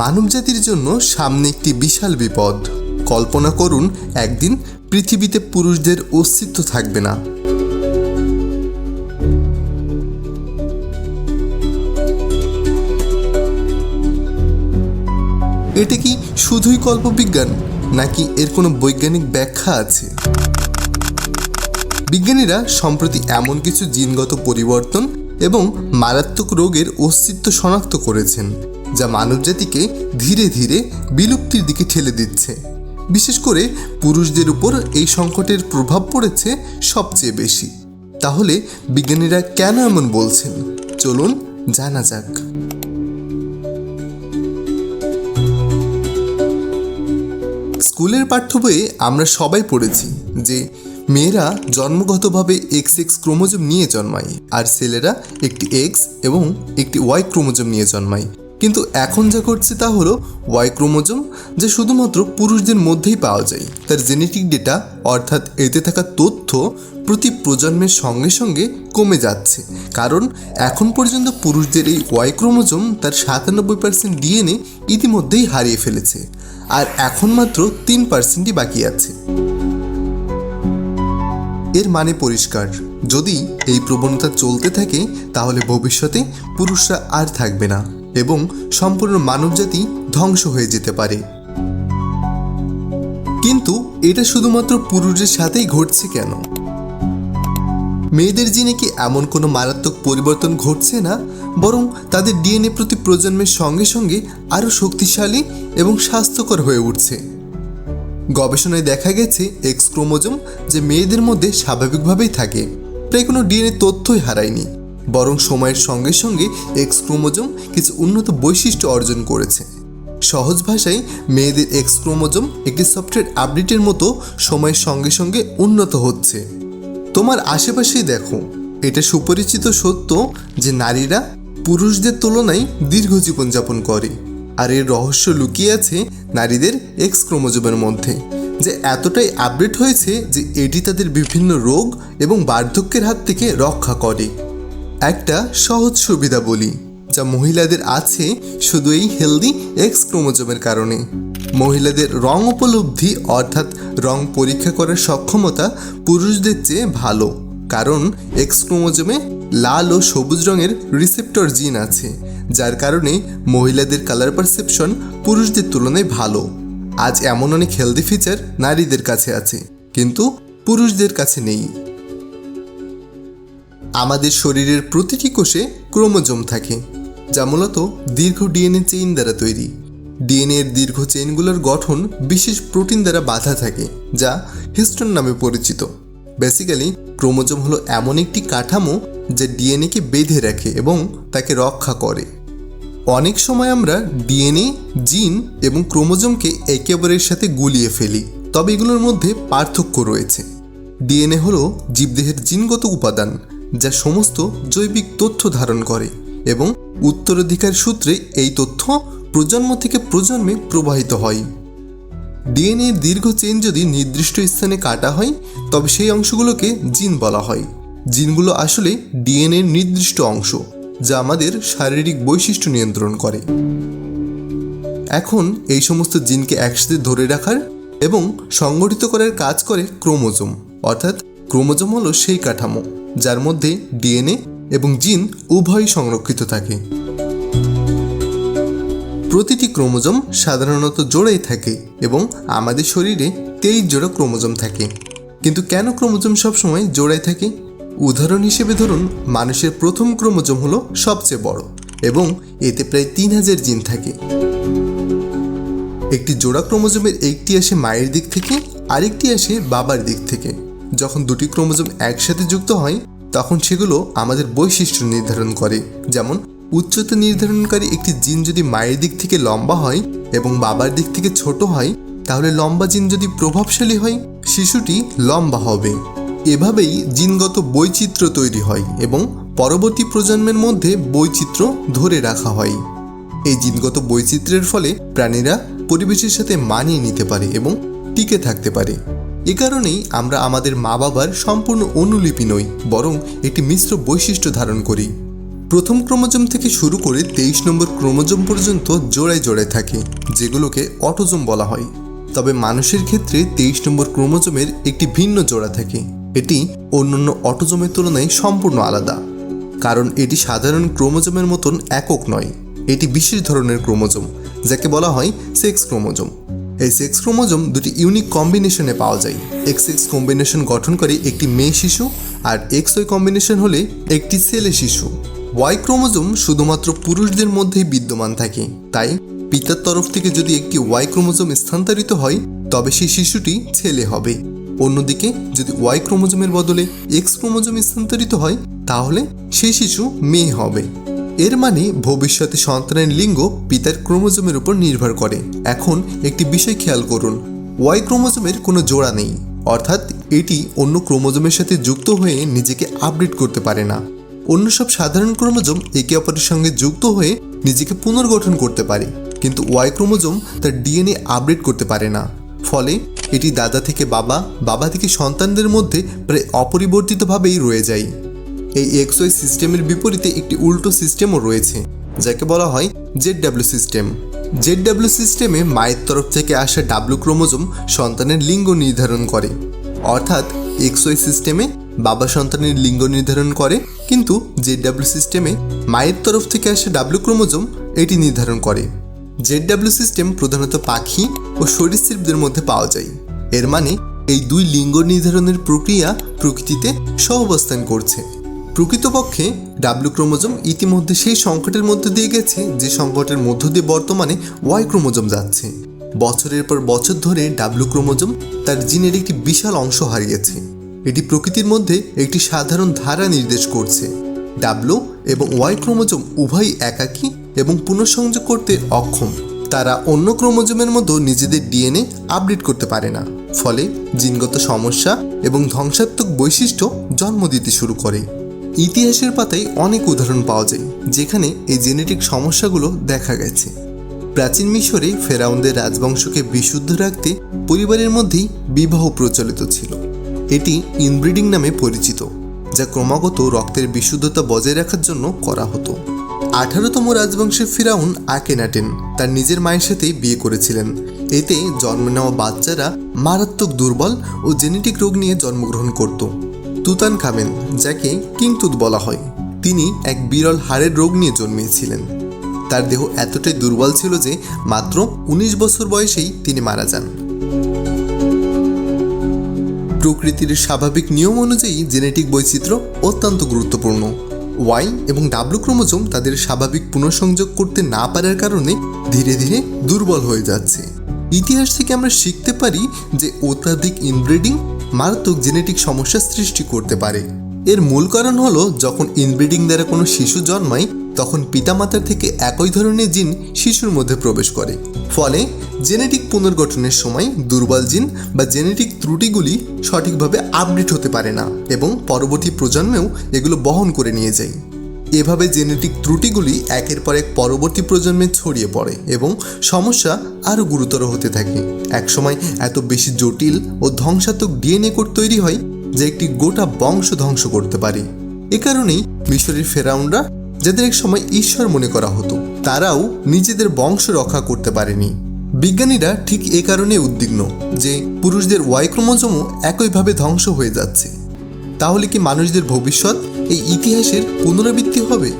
মানবজাতির জন্য সামনে একটি বিশাল বিপদ। কল্পনা করুন, একদিন পৃথিবীতে পুরুষদের অস্তিত্ব থাকবে না। এটা কি শুধুই কল্পবিজ্ঞান, নাকি এর কোনো বৈজ্ঞানিক ব্যাখ্যা আছে? বিজ্ঞানীরা সম্প্রতি এমন কিছু জিনগত পরিবর্তন এবং মারাত্মক রোগের অস্তিত্ব শনাক্ত করেছেন। যা মানবজাতিকে ধীরে ধীরে বিলুপ্তির দিকে ঠেলে দিচ্ছে। বিশেষ করে পুরুষদের উপর এই সংকটের প্রভাব পড়েছে সবচেয়ে বেশি। তাহলে বিজ্ঞানীরা কেন এমন বলছেন? চলুন জানা যাক। স্কুলের পাঠ্য বইয়ে আমরা সবাই পড়েছি যে মেয়েরা জন্মগতভাবে এক্স এক্স ক্রোমোজোম নিয়ে জন্মায়, আর ছেলেরা একটি এক্স এবং একটি ওয়াই ক্রোমোজোম নিয়ে জন্মায়। কিন্তু এখন যা ঘটছে তা হলো ওয়াই ক্রোমোজোম যা শুধুমাত্র পুরুষদের মধ্যেই পাওয়া যায়। তার জেনেটিক ডেটা অর্থাৎ এতে থাকা তথ্য প্রতি প্রজন্মের সঙ্গে সঙ্গে কমে যাচ্ছে। কারণ এখন পর্যন্ত পুরুষদের এই ওয়াই ক্রোমোজোম তার সাতানব্বই পার্সেন্ট ডিএনএ ইতিমধ্যেই হারিয়ে ফেলেছে। আর এখন মাত্র তিন পার্সেন্টই বাকি আছে। এর মানে পরিষ্কার। যদি এই প্রবণতা চলতে থাকে, তাহলে ভবিষ্যতে পুরুষরা আর থাকবে না। এবং সম্পূর্ণ মানবজাতি ধ্বংস হয়ে যেতে পারে। কিন্তু এটা শুধুমাত্র পুরুষের সাথেই ঘটছে কেন? মেয়েদের জিনে কি এমন কোনো মারাত্মক পরিবর্তন ঘটছে না, বরং তাদের ডিএনএ প্রতি প্রজন্মের সঙ্গে সঙ্গে আরও শক্তিশালী এবং স্বাস্থ্যকর হয়ে উঠছে। গবেষণায় দেখা গেছে এক্স ক্রোমোজোম যে মেয়েদের মধ্যে স্বাভাবিকভাবেই থাকে, প্রায় কোনো ডিএনএ তথ্যই হারায়নি। বরং সময়ের সঙ্গে সঙ্গে এক্স ক্রোমোজোম কিছু উন্নত বৈশিষ্ট্য অর্জন করেছে। সহজ ভাষায়, মেয়েদের এক্স ক্রোমোজোম একটি সফটওয়্যার আপডেটের মতো সময়ের সঙ্গে সঙ্গে উন্নত হচ্ছে। তোমার আশেপাশেই দেখো, এটা সুপরিচিত সত্য যে নারীরা পুরুষদের তুলনায় দীর্ঘ জীবনযাপন করে, আর এর রহস্য লুকিয়ে আছে নারীদের এক্স ক্রোমোজোমের মধ্যে, যে এতটাই আপডেট হয়েছে যে এটি তাদের বিভিন্ন রোগ এবং বার্ধক্যের হাত থেকে রক্ষা করে। একটা সহজ সুবিধা বলি, যা মহিলাদের আছে শুধু এই হেলদি এক্স ক্রোমোজোমের কারণে। মহিলাদের রং উপলব্ধি অর্থাৎ রং পরীক্ষা করার সক্ষমতা পুরুষদের চেয়ে ভালো, কারণ এক্স ক্রোমোজোমে লাল ও সবুজ রঙের রিসেপ্টর জিন আছে, যার কারণে মহিলাদের কালার পারসেপশন পুরুষদের তুলনায় ভালো। আজ এমন অনেক হেলদি ফিচার নারীদের কাছে আছে, কিন্তু পুরুষদের কাছে নেই। আমাদের শরীরের প্রতিটি কোষে ক্রোমোজোম থাকে, যা মূলত দীর্ঘ ডিএনএ চেইন দ্বারা তৈরি। ডিএনএ এর দীর্ঘ চেইনগুলোর গঠন বিশেষ প্রোটিন দ্বারা বাঁধা থাকে, যা হিস্টোন নামে পরিচিত। বেসিক্যালি, ক্রোমোজোম হলো এমন একটি কাঠামো যা ডিএনএকে বেঁধে রাখে এবং তাকে রক্ষা করে। অনেক সময় আমরা ডিএনএ, জিন এবং ক্রোমোজোমকে একেবারের সাথে গুলিয়ে ফেলি, তবে এগুলোর মধ্যে পার্থক্য রয়েছে। ডিএনএ হলো জীবদেহের জিনগত উপাদান যা সমস্ত জৈবিক তথ্য ধারণ করে এবং উত্তরাধিকার সূত্রে এই তথ্য প্রজন্ম থেকে প্রজন্মে প্রবাহিত হয়। ডিএনএ দীর্ঘ চেন যদি নির্দিষ্ট স্থানে কাটা হয়, তবে সেই অংশগুলোকে জিন বলা হয়। জিনগুলো আসলে ডিএনএর নির্দিষ্ট অংশ, যা আমাদের শারীরিক বৈশিষ্ট্য নিয়ন্ত্রণ করে। এখন এই সমস্ত জিনকে একসাথে ধরে রাখার এবং সংগঠিত করার কাজ করে ক্রোমোজোম, অর্থাৎ ক্রোমোজোম হলো সেই কাঠামো। যার মধ্যে ডিএনএ এবং জিন উভয়ই সংরক্ষিত থাকে। প্রতিটি ক্রোমোজোম সাধারণত জোড়াই থাকে এবং আমাদের শরীরে তেইশ জোড়া ক্রোমোজোম থাকে। কিন্তু কেন ক্রোমোজোম সবসময় জোড়াই থাকে? উদাহরণ হিসেবে ধরুন, মানুষের প্রথম ক্রোমোজোম হলো সবচেয়ে বড় এবং এতে প্রায় তিন হাজার জিন থাকে। একটি জোড়া ক্রোমোজোমের একটি আসে মায়ের দিক থেকে, আরেকটি আসে বাবার দিক থেকে। যখন দুটি ক্রোমোজোম একসাথে যুক্ত হয়, তখন সেগুলো আমাদের বৈশিষ্ট্য নির্ধারণ করে। যেমন, উচ্চতা নির্ধারণকারী একটি জিন যদি মায়ের দিক থেকে লম্বা হয় এবং বাবার দিক থেকে ছোট হয়, তাহলে লম্বা জিন যদি প্রভাবশালী হয়, শিশুটি লম্বা হবে। এভাবেই জিনগত বৈচিত্র্য তৈরি হয় এবং পরবর্তী প্রজন্মের মধ্যে বৈচিত্র্য ধরে রাখা হয়। এই জিনগত বৈচিত্র্যের ফলে প্রাণীরা পরিবেশের সাথে মানিয়ে নিতে পারে এবং টিকে থাকতে পারে। এ কারণেই আমরা আমাদের মা বাবার সম্পূর্ণ অনুলিপি নই, বরং একটি মিশ্র বৈশিষ্ট্য ধারণ করি। প্রথম ক্রোমোজোম থেকে শুরু করে তেইশ নম্বর ক্রোমোজোম পর্যন্ত জোড়ায় জোড়ায় থাকে, যেগুলোকে অটোজোম বলা হয়। তবে মানুষের ক্ষেত্রে তেইশ নম্বর ক্রোমোজোমের একটি ভিন্ন জোড়া থাকে। এটি অন্যান্য অটোজোমের তুলনায় সম্পূর্ণ আলাদা, কারণ এটি সাধারণ ক্রোমোজোমের মতন একক নয়। এটি বিশেষ ধরনের ক্রোমোজোম, যাকে বলা হয় সেক্স ক্রোমোজোম। এই সেক্স ক্রোমোজোম দুটি ইউনিক কম্বিনেশনে পাওয়া যায়। এক্স এক্স কম্বিনেশন গঠন করে একটি মেয়ে শিশু আর এক্স ওয়াই কম্বিনেশন হলে একটি ছেলে শিশু। ওয়াই ক্রোমোজোম শুধুমাত্র পুরুষদের মধ্যেই বিদ্যমান থাকে। তাই পিতার তরফ থেকে যদি একটি ওয়াই ক্রোমোজোম স্থানান্তরিত হয়, তবে সেই শিশুটি ছেলে হবে। অন্যদিকে যদি ওয়াই ক্রোমোজোমের বদলে এক্স ক্রোমোজোম স্থানান্তরিত হয়, তাহলে সেই শিশু মেয়ে হবে। এর মানে ভবিষ্যতে সন্তানের লিঙ্গ পিতার ক্রোমোজোমের উপর নির্ভর করে। এখন একটি বিষয় খেয়াল করুন, ওয়াই ক্রোমোজোমের কোনো জোড়া নেই। অর্থাৎ এটি অন্য ক্রোমোজোমের সাথে যুক্ত হয়ে নিজেকে আপডেট করতে পারে না। অন্য সব সাধারণ ক্রোমোজোম একে অপরের সঙ্গে যুক্ত হয়ে নিজেকে পুনর্গঠন করতে পারে। কিন্তু ওয়াই ক্রোমোজোম তার ডিএনএ আপডেট করতে পারে না। ফলে এটি দাদা থেকে বাবা বাবা থেকে সন্তানদের মধ্যে প্রায় অপরিবর্তিতভাবেই রয়ে যায়। এই এক্সওয়াই সিস্টেমের বিপরীতে একটি উল্টো সিস্টেমও রয়েছে, যাকে বলা হয় Z W system. Z W সিস্টেমে মায়ের তরফ থেকে আসা ডাব্লু ক্রোমোজোম সন্তানের লিঙ্গ নির্ধারণ করে। অর্থাৎ এক্সওয়াই সিস্টেমে বাবা সন্তানের লিঙ্গ নির্ধারণ করে, কিন্তু জেড ডাব্লিউ সিস্টেমে মায়ের তরফ থেকে আসা ডাব্লু ক্রোমোজোম এটি নির্ধারণ করে। জেড ডাব্লিউ সিস্টেম প্রধানত পাখি ও সরীসৃপদের মধ্যে পাওয়া যায়। এর মানে এই দুই লিঙ্গ নির্ধারণের প্রক্রিয়া প্রকৃতিতে সহাবস্থান করছে। প্রকৃতপক্ষে ডাব্লু ক্রোমোজোম ইতিমধ্যে সেই সংকটের মধ্যে দিয়ে গেছে যে সংকটের মধ্য দিয়ে বর্তমানে ওয়াই ক্রোমোজোম যাচ্ছে। বছরের পর বছর ধরে ডাব্লু ক্রোমোজোম তার জিনের একটি বিশাল অংশ হারিয়েছে। এটি প্রকৃতির মধ্যে একটি সাধারণ ধারা নির্দেশ করছে। ডাব্লু এবং ওয়াই ক্রোমোজোম উভয়ই একাকী এবং পুনঃসংযোগ করতে অক্ষম। তারা অন্য ক্রোমোজোমের মতো নিজেদের ডিএনএ আপডেট করতে পারে না। ফলে জিনগত সমস্যা এবং ধ্বংসাত্মক বৈশিষ্ট্য জন্ম দিতে শুরু করে। ইতিহাসের পাতায় অনেক উদাহরণ পাওয়া যায়, যেখানে এই জেনেটিক সমস্যাগুলো দেখা গেছে। প্রাচীন মিশরে ফেরাউনদের রাজবংশকে বিশুদ্ধ রাখতে পরিবারের মধ্যেই বিবাহ প্রচলিত ছিল। এটি ইনব্রিডিং নামে পরিচিত, যা ক্রমাগত রক্তের বিশুদ্ধতা বজায় রাখার জন্য করা হতো। আঠারোতম রাজবংশের ফিরাউন আকেনাটেন তার নিজের মায়ের সাথেই বিয়ে করেছিলেন। এতে জন্ম নেওয়া বাচ্চারা মারাত্মক দুর্বল ও জেনেটিক রোগ নিয়ে জন্মগ্রহণ করত। তুতান খামেন যাকে কিংতুত বলা হয়। তিনি এক বিরল হাড়ের রোগ নিয়ে জন্মিয়েছিলেন। তার দেহ এতটাই দুর্বল ছিল যে মাত্র উনিশ বছর বয়সেই তিনি মারা যান। প্রকৃতির স্বাভাবিক নিয়ম অনুযায়ী জেনেটিক বৈচিত্র্য অত্যন্ত গুরুত্বপূর্ণ। ওয়াই এবং ডাব্লু ক্রোমোজোম তাদের স্বাভাবিক পুনঃসংযোগ করতে না পারার কারণে ধীরে ধীরে দুর্বল হয়ে যাচ্ছে। ইতিহাস থেকে আমরা শিখতে পারি যে অত্যাধিক ইনব্রিডিং মারাত্মক জেনেটিক সমস্যা সৃষ্টি করতে পারে। এর মূল কারণ হলো, যখন ইনব্রিডিং দ্বারা কোনো শিশু জন্মায়, তখন পিতামাতার থেকে একই ধরনের জিন শিশুর মধ্যে প্রবেশ করে। ফলে, জেনেটিক পুনর্গঠনের সময় দুর্বল জিন বা জেনেটিক ত্রুটিগুলি সঠিকভাবে আপডেট হতে পারে না এবং পরবর্তী প্রজন্মেও এগুলো বহন করে নিয়ে যায়। এভাবে জেনেটিক ত্রুটিগুলি একের পর এক পরবর্তী প্রজন্মে ছড়িয়ে পড়ে এবং সমস্যা আরও গুরুতর হতে থাকে। একসময় এত বেশি জটিল ও ধ্বংসাত্মক ডিএনএ কোড তৈরি হয় যে একটি গোটা বংশ ধ্বংস করতে পারে। এ কারণেই মিশরের ফেরাউনরা, যাদের এক সময় ঈশ্বর মনে করা হতো, তারাও নিজেদের বংশ রক্ষা করতে পারেনি। বিজ্ঞানীরা ঠিক এ কারণে উদ্বিগ্ন যে পুরুষদের ওয়াই ক্রোমোজোমও একইভাবে ধ্বংস হয়ে যাচ্ছে। তাহলে কি মানুষদের ভবিষ্যৎ এই ইতিহাসের পুনরাবৃত্তি হবে?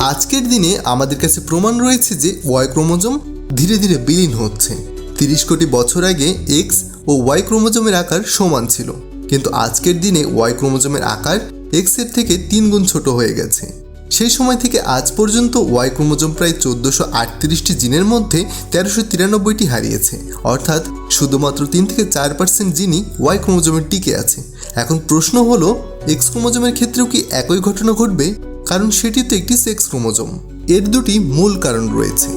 আজকের দিনে আমাদের কাছে প্রমাণ রয়েছে যে ওয়াই ক্রোমোজোম ধীরে ধীরে বিলীন হচ্ছে। তিরিশ কোটি বছর আগে এক্স ও ওয়াই ক্রোমোজোমের আকার সমান ছিল। কিন্তু আজকের দিনে ওয়াই ক্রোমোজোমের আকার এক্সের থেকে তিন গুণ ছোট হয়ে গেছে। সেই সময় থেকে আজ পর্যন্ত ওয়াই ক্রোমোজোম প্রায় চোদ্দোশো আটত্রিশটি জিনের মধ্যে তেরোশো তিরানব্বইটি হারিয়েছে। অর্থাৎ শুধুমাত্র তিন থেকে চার পার্সেন্ট জিনই ওয়াই ক্রোমোজোমের টিকে আছে। এখন প্রশ্ন হলো, এক্স ক্রোমোজোমের ক্ষেত্রেও কি একই ঘটনা ঘটবে? কারণ সেটি তো একটি সেক্স ক্রোমোজোম। এর দুটি মূল কারণ রয়েছে।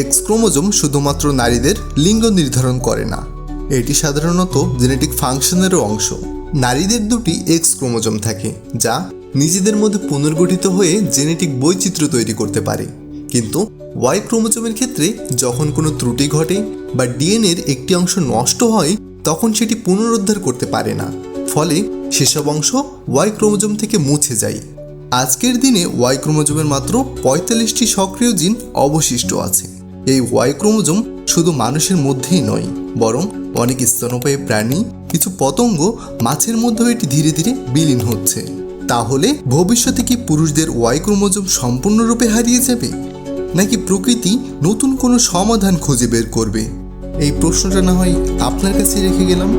এক্স ক্রোমোজোম শুধুমাত্র নারীদের লিঙ্গ নির্ধারণ করে না। এটি সাধারণত জেনেটিক ফাংশনেরও অংশ। নারীদের দুটি এক্স ক্রোমোজোম থাকে, যা নিজেদের মধ্যে পুনর্গঠিত হয়ে জেনেটিক বৈচিত্র্য তৈরি করতে পারে। কিন্তু ওয়াই ক্রোমোজোমের ক্ষেত্রে যখন কোনো ত্রুটি ঘটে বা ডিএনএর একটি অংশ নষ্ট হয়, তখন সেটি পুনরুদ্ধার করতে পারে না। ফলে সেসব অংশ ওয়াই ক্রোমোজোম থেকে মুছে যায়। আজকের দিনে ওয়াই ক্রোমোজোমের মাত্র পঁয়তাল্লিশটি সক্রিয় জিন অবশিষ্ট আছে। এই ওয়াই ক্রোমোজোম শুধু মানুষের মধ্যেই নয়, বরং অনেক স্তন্যপায়ী প্রাণী, কিছু পতঙ্গ মাছের মধ্যেও এটি ধীরে ধীরে বিলীন হচ্ছে। তাহলে ভবিষ্যতে কি পুরুষদের ওয়াই ক্রোমোজোম সম্পূর্ণরূপে হারিয়ে যাবে? নাকি প্রকৃতি নতুন কোনো সমাধান খুঁজে বের করবে? এই প্রশ্নটা না হয় আপনার কাছে রেখে গেলাম।